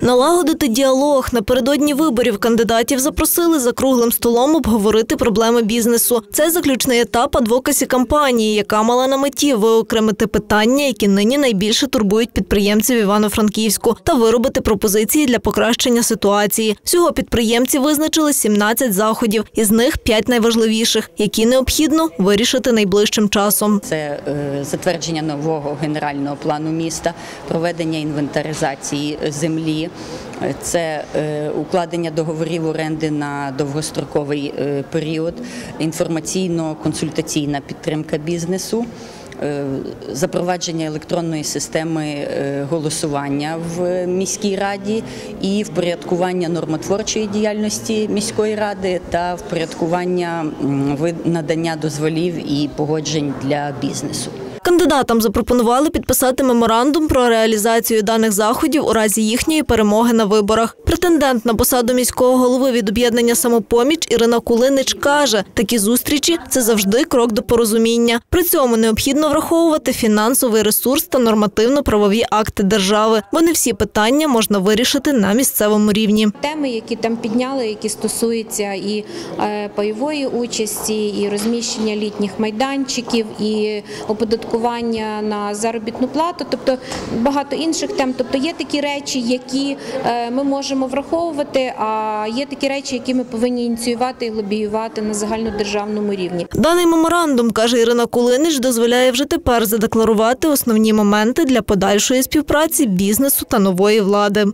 Налагодити діалог напередодні виборів кандидатів запросили за круглим столом обговорити проблеми бізнесу. Це заключний етап адвокасі кампанії, яка мала на меті виокремити питання, які нині найбільше турбують підприємців Івано-Франківську, та виробити пропозиції для покращення ситуації. Всього підприємці визначили 17 заходів, із них 5 найважливіших, які необхідно вирішити найближчим часом. Це е, затвердження нового генерального плану міста, проведення інвентаризації землі, це е, укладення договорів оренди на довгостроковий е, період, інформаційно-консультаційна підтримка бізнесу. е, Запровадження електронної системи голосування в міській раді і впорядкування нормотворчої діяльності міської ради та впорядкування надання дозволів і погоджень для бізнесу. Кандидатам запропонували підписати меморандум про реалізацію даних заходів у разі їхньої перемоги на виборах. Претендент на посаду міського голови від об'єднання самопоміч Ірина Кулинич каже, такі зустрічі це завжди крок до порозуміння. При цьому необхідно враховувати фінансовий ресурс та нормативно-правові акти держави, бо не всі питання можна вирішити на місцевому рівні. Теми, які там підняли, які стосуються і е, пайової участі, і розміщення літніх майданчиків, і оподаткування на заробітну плату, тобто багато інших тем. Тобто є такі речі, які е, ми можемо враховувати, а є такі речі, які ми повинні ініціювати і лобіювати на загальнодержавному рівні. Даний меморандум, каже Ірина Кулинич, дозволяє вже тепер задекларувати основні моменти для подальшої співпраці бізнесу та нової влади.